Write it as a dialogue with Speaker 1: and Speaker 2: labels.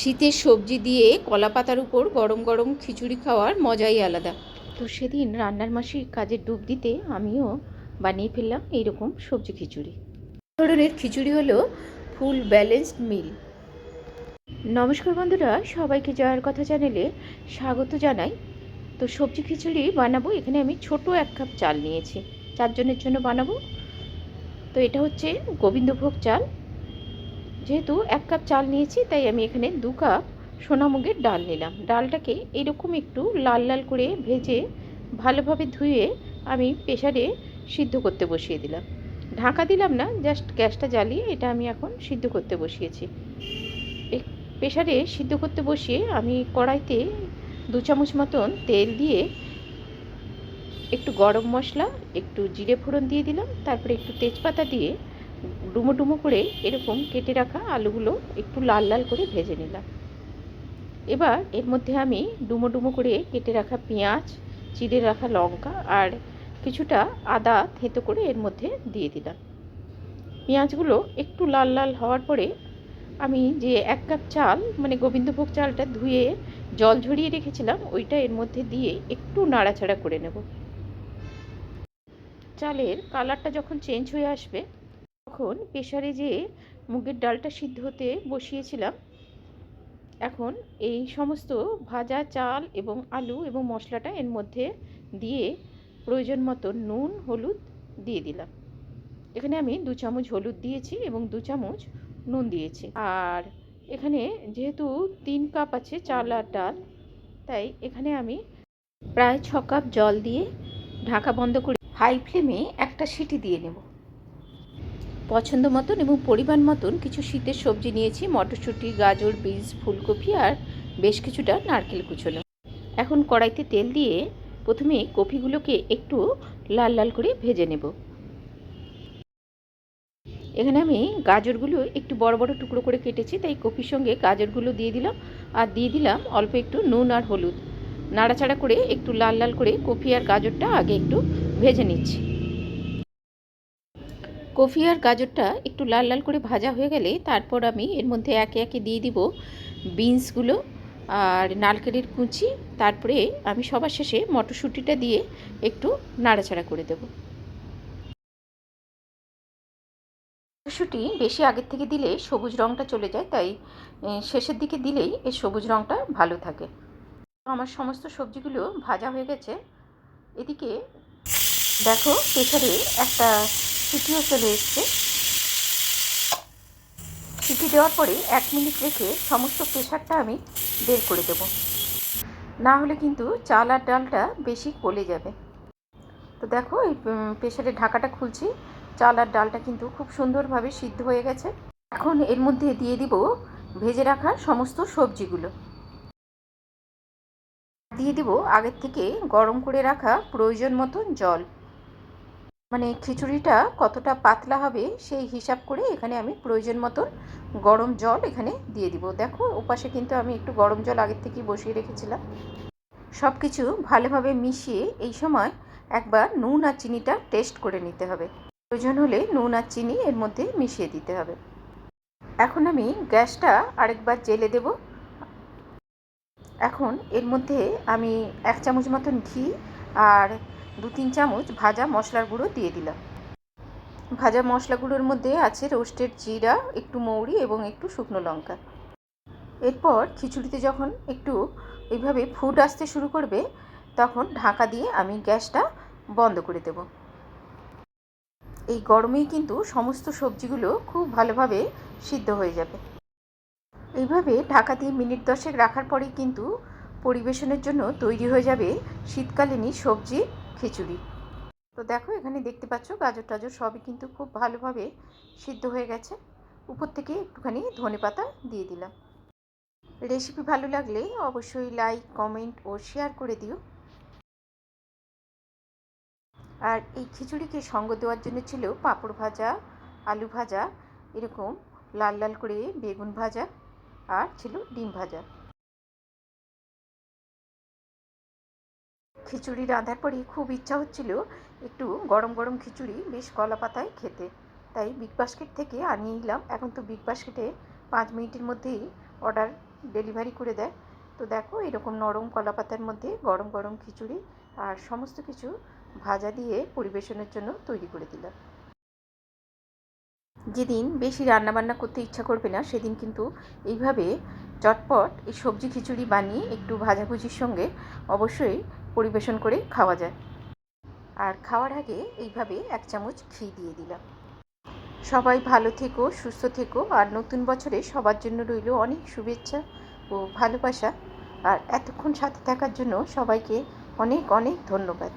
Speaker 1: শীতের সবজি দিয়ে কলা পাতার উপর গরম গরম খিচুড়ি খাওয়ার মজাই আলাদা। তো সেদিন রান্নার মাসি কাজের ডুব দিতে আমিও বানিয়ে ফেললাম এইরকম সবজি খিচুড়ি। ধরনের খিচুড়ি হলো ফুল ব্যালেন্সড মিল। নমস্কার বন্ধুরা সবাইকে জয়ের কথা চ্যানেলে স্বাগত জানাই। তো সবজি খিচুড়ি বানাবো এখানে আমি ছোট এক কাপ চাল নিয়েছি। চারজনের জন্য বানাবো। তো এটা হচ্ছে গোবিন্দভোগ চাল। যেহেতু এক কাপ চাল নিয়েছি, তাই আমি এখানে দু কাপ সোনামুগের ডাল নিলাম। ডালটাকে এরকম একটু লাল লাল করে ভেজে ভালোভাবে ধুয়ে আমি প্রেশারে সিদ্ধ করতে বসিয়ে দিলাম। ঢাকা দিলাম না, জাস্ট গ্যাসটা জ্বালিয়ে এটা আমি এখন সিদ্ধ করতে বসিয়েছি। প্রেশারে সিদ্ধ করতে বসিয়ে আমি কড়াইতে দু চামচ মতন তেল দিয়ে একটু গরম মশলা, একটু জিরে ফোড়ন দিয়ে দিলাম, তারপরে একটু তেজপাতা দিয়ে ডুমো ডুমো করে এরকম কেটে রাখা আলুগুলো একটু লাল লাল করে ভেজে নিলাম। এবার এর মধ্যে আমি ডুমো ডুমো করে কেটে রাখা পেঁয়াজ, চিড়ে রাখা লঙ্কা আর কিছুটা আদা থেঁতো করে এর মধ্যে দিয়ে দিলাম। পেঁয়াজগুলো একটু লাল লাল হওয়ার পরে আমি যে এক কাপ চাল মানে গোবিন্দভোগ চালটা ধুয়ে জল ঝরিয়ে রেখেছিলাম, ওইটা এর মধ্যে দিয়ে একটু নাড়াচাড়া করে নেব। চালের কালারটা যখন চেঞ্জ হয়ে আসবে তখন প্রেশারে যে মুগের ডালটা সিদ্ধ হতে বসিয়েছিলাম, এখন এই সমস্ত ভাজা চাল এবং আলু এবং মশলাটা এর মধ্যে দিয়ে প্রয়োজন মতো নুন, হলুদ দিয়ে দিলাম। এখানে আমি দু চামচ হলুদ দিয়েছি এবং দু চামচ নুন দিয়েছি। আর এখানে যেহেতু তিন কাপ আছে চাল আর ডাল, তাই এখানে আমি প্রায় ছ কাপ জল দিয়ে ঢাকা বন্ধ করে হাই ফ্লেমে একটা সিটি দিয়ে নেব। পছন্দ মতন এবং পরিমাণ মতন কিছু শীতের সবজি নিয়েছি, মটরশুঁটি, গাজর বীজ ফুলকপি আর বেশ কিছুটা নারকেল কুচোনো। এখন কড়াইতে তেল দিয়ে প্রথমে কপিগুলোকে একটু লাল লাল করে ভেজে নেব। এখানে আমি গাজরগুলো একটু বড় বড় টুকরো করে কেটেছি, তাই কপির সঙ্গে গাজরগুলো দিয়ে দিলাম। আর দিয়ে দিলাম অল্প একটু নুন আর হলুদ। নাড়াচাড়া করে একটু লাল লাল করে কপি আর গাজরটা আগে একটু ভেজে নিচ্ছি। কফি আর গাজরটা একটু লাল লাল করে ভাজা হয়ে গেলে তারপর আমি এর মধ্যে একে একে দিয়ে দিব বিনসগুলো আর নারকেলের কুচি। তারপরে আমি সবার শেষে মটরশুঁটিটা দিয়ে একটু নাড়াচাড়া করে দেব। মটরশুঁটি বেশি আগের থেকে দিলে সবুজ রঙটা চলে যায়, তাই শেষের দিকে দিলেই এর সবুজ রঙটা ভালো থাকে। আমার সমস্ত সবজিগুলো ভাজা হয়ে গেছে। এদিকে দেখো প্রেশারে একটা সিটিও চলে এসছে। সিটি দেওয়ার পরে এক মিনিট রেখে সমস্ত প্রেশারটা আমি বের করে দেব। না হলে কিন্তু চাল আর ডালটা বেশি গলে যাবে। তো দেখো, এই প্রেশারের ঢাকাটা খুলছি। চাল আর ডালটা কিন্তু খুব সুন্দরভাবে সিদ্ধ হয়ে গেছে। এখন এর মধ্যে দিয়ে দিব ভেজে রাখা সমস্ত সবজিগুলো। দিয়ে দিব আগের থেকে গরম করে রাখা প্রয়োজন মতন জল। মানে খিচুড়িটা কতটা পাতলা হবে সেই হিসাব করে এখানে আমি প্রয়োজন মতন গরম জল এখানে দিয়ে দিব। দেখো, ওপাশে কিন্তু আমি একটু গরম জল আগের থেকেই বসিয়ে রেখেছিলাম। সব কিছু ভালোভাবে মিশিয়ে এই সময় একবার নুন আর চিনিটা টেস্ট করে নিতে হবে। প্রয়োজন হলে নুন আর চিনি এর মধ্যে মিশিয়ে দিতে হবে। এখন আমি গ্যাসটা আরেকবার জেলে দেব। এখন এর মধ্যে আমি এক চামচ মতন ঘি আর দু তিন চামচ ভাজা মশলার গুঁড়ো দিয়ে দিলাম। ভাজা মশলাগুলোর মধ্যে আছে রোস্টেড জিরা, একটু মৌরি এবং একটু শুকনো লঙ্কা। এরপর খিচুড়িতে যখন একটু এইভাবে ফুট আসতে শুরু করবে, তখন ঢাকা দিয়ে আমি গ্যাসটা বন্ধ করে দেব। এই গরমেই কিন্তু সমস্ত সবজিগুলো খুব ভালোভাবে সিদ্ধ হয়ে যাবে। এইভাবে ঢাকা দিয়ে মিনিট দশেক রাখার পরেই কিন্তু পরিবেশনের জন্য তৈরি হয়ে যাবে শীতকালীনই সবজি খিচুড়ি। তো দেখো, এখানে দেখতে পাচ্ছ গাজর টাজর সবই কিন্তু খুব ভালোভাবে সিদ্ধ হয়ে গেছে। উপর থেকে একটুখানি ধনে পাতা দিয়ে দিলাম। রেসিপি ভালো লাগলে অবশ্যই লাইক, কমেন্ট ও শেয়ার করে দিও। আর এই খিচুড়িকে সঙ্গ দেওয়ার জন্য ছিল পাঁপড় ভাজা, আলু ভাজা, এরকম লাল লাল করে বেগুন ভাজা আর ছিল ডিম ভাজা। খিচুড়ি রাঁধার পরেই খুব ইচ্ছা হচ্ছিল একটু গরম গরম খিচুড়ি, বেশ কলা পাতায় খেতে। তাই বিগ বাস্কেট থেকে আনিয়ে নিলাম। এখন তো বিগ বাস্কেটে পাঁচ মিনিটের মধ্যেই অর্ডার ডেলিভারি করে দেয়। তো দেখো, এরকম নরম কলা পাতার মধ্যে গরম গরম খিচুড়ি আর সমস্ত কিছু ভাজা দিয়ে পরিবেশনের জন্য তৈরি করে দিলাম। যেদিন বেশি রান্নাবান্না করতে ইচ্ছা করবে না, সেদিন কিন্তু এইভাবে চটপট এই সবজি খিচুড়ি বানিয়ে একটু ভাজাভুজির সঙ্গে অবশ্যই পরিবেশন করে খাওয়া যায়। আর খাওয়ার আগে এইভাবে এক চামচ ঘি দিয়ে দিলাম। সবাই ভালো থেকো, সুস্থ থেকো। আর নতুন বছরে সবার জন্য রইল অনেক শুভেচ্ছা ও ভালোবাসা। আর এতক্ষণ সাথে থাকার জন্য সবাইকে অনেক অনেক ধন্যবাদ।